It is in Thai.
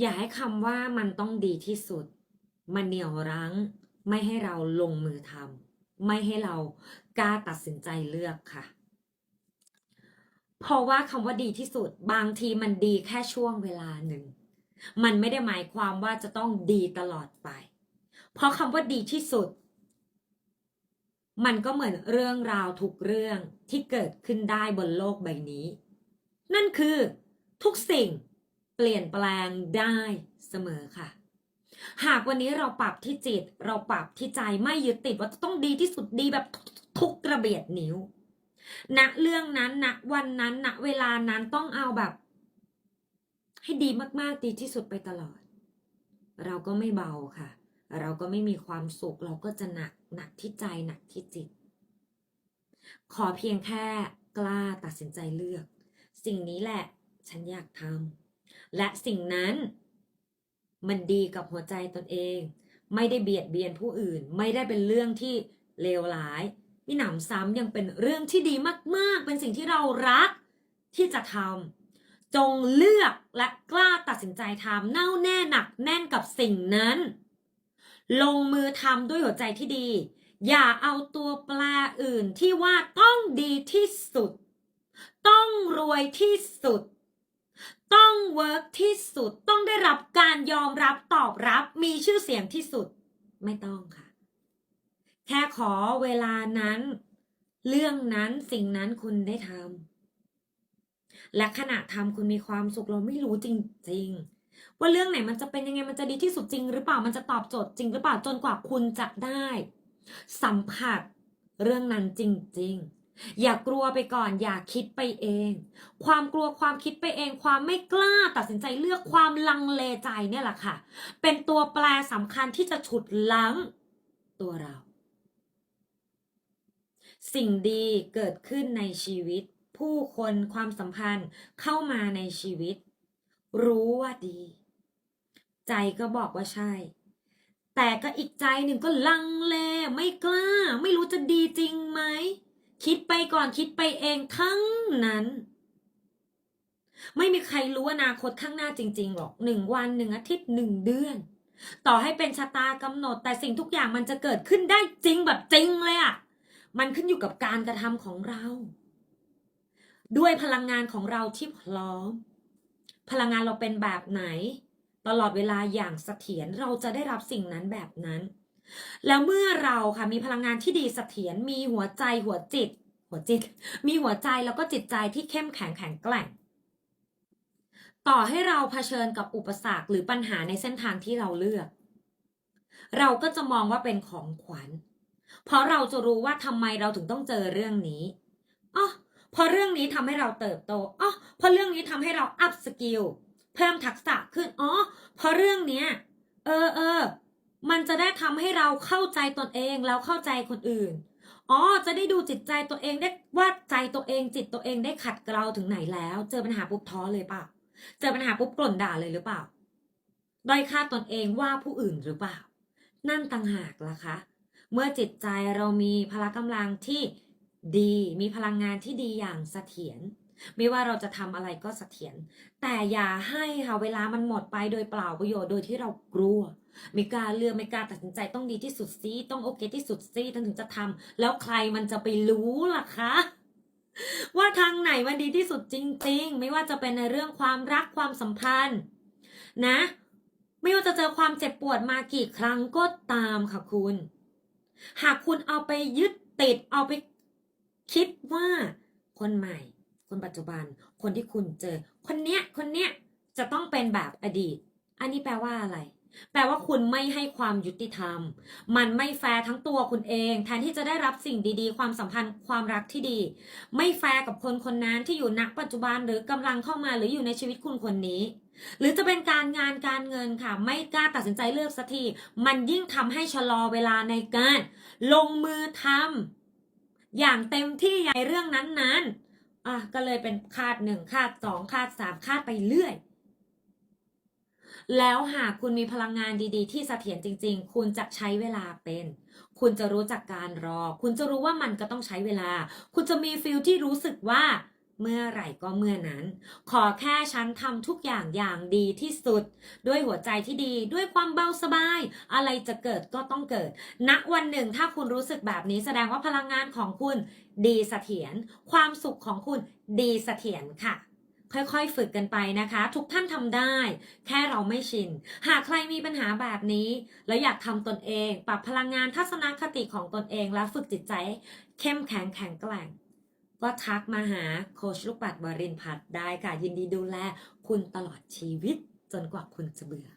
อย่าให้คำว่ามันต้องดีที่สุด มันเหนี่ยวรั้ง ไม่ให้เราลงมือทำไม่ให้เรากล้าตัดสินใจเลือกค่ะ เพราะว่าคำว่าดีที่สุด บางทีมันดีแค่ช่วงเวลาหนึ่ง มันไม่ได้หมายความว่าจะต้องดีตลอดไป เพราะคำว่าดีที่สุด มันก็เหมือนเรื่องราวทุกเรื่องที่เกิดขึ้นได้บนโลกใบนี้ นั่นคือทุกสิ่ง เปลี่ยนแปลงได้เสมอค่ะ หากวันนี้เราปรับที่จิต เราปรับที่ใจไม่ยึดติดว่าต้องดีที่สุดดีแบบทุกกระเบียดนิ้วณเรื่องนั้นณวันนั้นณเวลานั้นต้องเอาแบบ ให้ดีมากๆดีที่สุดไปตลอด เราก็ไม่เบาค่ะ เราก็ไม่มีความสุข เราก็จะหนักหนักที่ใจหนักที่จิต ขอเพียงแค่กล้าตัดสินใจเลือก สิ่งนี้แหละ ฉันอยากทำ และสิ่งนั้น มันดีกับหัวใจตนเอง ไม่ได้เบียดเบียนผู้อื่น ไม่ได้เป็นเรื่องที่เลวร้ายมิหนำซ้ำยังเป็นเรื่องที่ดีมาก ๆ เป็นสิ่งที่เรารักที่จะทำจงเลือกและกล้าตัดสินใจทำแน่วแน่หนักแน่นกับสิ่งนั้น ลงมือทำด้วยหัวใจที่ดี อย่าเอาตัวแปรอื่นที่ว่าต้องดีที่สุด ต้องรวยที่สุด ต้องเวิร์กที่สุดต้องได้รับการยอมรับตอบรับ มีชื่อเสียงที่สุดไม่ต้องค่ะ แค่ขอเวลานั้น เรื่องนั้นสิ่งนั้นคุณได้ทำและขณะทำคุณมีความสุขเราไม่รู้จริง ๆ ว่าเรื่องไหนมันจะเป็นยังไงมันจะดีที่สุดจริง หรือเปล่ามันจะตอบโจทย์จริง หรือเปล่าจนกว่าคุณจะได้ สัมผัสเรื่องนั้นจริง ๆ อย่ากลัวไปก่อน อย่าคิดไปเอง ความกลัวความคิดไปเอง ความไม่กล้าตัดสินใจเลือกความลังเลใจเนี่ยแหละค่ะ เป็นตัวแปรสำคัญที่จะฉุดลั้งตัวเรา สิ่งดีเกิดขึ้นในชีวิต ผู้คนความสัมพันธ์เข้ามาในชีวิต รู้ว่าดี ใจก็บอกว่าใช่ แต่ก็อีกใจหนึ่งก็ลังเลไม่กล้า ไม่รู้จะดีจริงไหม คิดไปก่อนคิดไปเองทั้งนั้น ไม่มีใครรู้อนาคตข้างหน้าจริงๆหรอกหนึ่งวันหนึ่งอาทิตย์หนึ่งเดือน ต่อให้เป็นชะตากำหนด แต่สิ่งทุกอย่างมันจะเกิดขึ้นได้จริงแบบจริงเลยอะมันขึ้นอยู่กับการกระทำของเรา ด้วยพลังงานของเราที่พร้อม พลังงานเราเป็นแบบไหน ตลอดเวลาอย่างเสถียรเราจะได้รับสิ่งนั้นแบบนั้น แล้วเมื่อเราค่ะมีพลังงานที่ดีเสถียรมีหัวใจหัวจิต หัวจิต มีหัวใจแล้วก็จิตใจที่เข้มแข็งแข็งแกร่ง ต่อให้เราเผชิญกับอุปสรรคหรือปัญหาในเส้นทางที่เราเลือก เราก็จะมองว่าเป็นของขวัญ เพราะเราจะรู้ว่าทำไมเราถึงต้องเจอเรื่องนี้อ๋อเพราะเรื่องนี้ทำให้เราเติบโตอ๋อเพราะเรื่องนี้ทำให้เราอัพสกิลเพิ่มทักษะขึ้นอ๋อเพราะเรื่องเนี้ยเออเออ มันจะได้ทำให้เราเข้าใจตนเองแล้วเข้าใจคนอื่น อ๋อ จะได้ดูจิตใจตัวเองได้ว่าใจตัวเองจิตตัวเองได้ขัดเกลาถึงไหนแล้ว เจอปัญหาปุ๊บท้อเลยเปล่า เจอปัญหาปุ๊บกล่นด่าเลยหรือเปล่า ด้อยค่าตนเองว่าผู้อื่นหรือเปล่า นั่นต่างหากล่ะคะ เมื่อจิตใจเรามีพละกำลังที่ดี มีพลังงานที่ดีอย่างเสถียร ไม่ว่าเราจะทำอะไรก็เสถียร แต่อย่าให้ค่ะเวลามันหมดไปโดยเปล่าประโยชน์โดยที่เรากลัว ไม่กล้าเลือกไม่กล้าตัดสินใจต้องดีที่สุดซิต้องโอเคที่สุดซิถึงจะทำแล้วใครมันจะไปรู้ล่ะคะว่าทางไหนมันดีที่สุดจริง ๆ ไม่ว่าจะเป็นในเรื่องความรักความสัมพันธ์ นะ ไม่ว่าจะเจอความเจ็บปวดมากี่ครั้งก็ตามค่ะคุณ หากคุณเอาไปยึดติดเอาไปคิดว่าคนใหม่ คนปัจจุบัน คนที่คุณเจอ คนเนี้ยคนเนี้ยจะต้องเป็นแบบอดีต อันนี้แปลว่าอะไร แปลว่าคุณไม่ให้ความยุติธรรม มันไม่แฟร์ทั้งตัวคุณเอง แทนที่จะได้รับสิ่งดีๆ ความสัมพันธ์ความรักที่ดี ไม่แฟร์กับคนคนนั้นที่อยู่ณปัจจุบันหรือกำลังเข้ามาหรืออยู่ในชีวิตคุณคนนี้ หรือจะเป็นการงานการเงินค่ะ ไม่กล้าตัดสินใจเลือกสักทีมันยิ่งทำให้ชะลอเวลาในการ ลงมือทำอย่างเต็มที่ในเรื่องนั้นๆอะก็เลยเป็นคาดหนึ่งคาดสองคาดสามคาดไปเรื่อย แล้วหากคุณมีพลังงานดีๆ ที่เสถียรจริง ๆ คุณจะใช้เวลาเป็น คุณจะรู้จักการรอ คุณจะรู้ว่ามันก็ต้องใช้เวลา คุณจะมีฟิลที่รู้สึกว่าเมื่อไหร่ก็เมื่อนั้น ขอแค่ฉันทำทุกอย่างอย่างดีที่สุด ด้วยหัวใจที่ดี ด้วยความเบาสบาย อะไรจะเกิดก็ต้องเกิดณวันหนึ่งถ้าคุณรู้สึกแบบนี้แสดงว่าพลังงานของคุณดีเสถียร ความสุขของคุณดีเสถียรค่ะ ค่อยๆ ฝึกกันไปนะคะ ทุกท่านทำได้ แค่เราไม่ชิน หากใครมีปัญหาแบบนี้ แล้วอยากทำตนเอง ปรับพลังงานทัศนคติของตนเอง และฝึกจิตใจ เข้มแข็งแข็งแกร่ง ก็ทักมาหาโคชลูกปัดวรินพัฒได้ค่ะ ยินดีดูแลคุณตลอดชีวิตจนกว่าคุณจะเบื่อ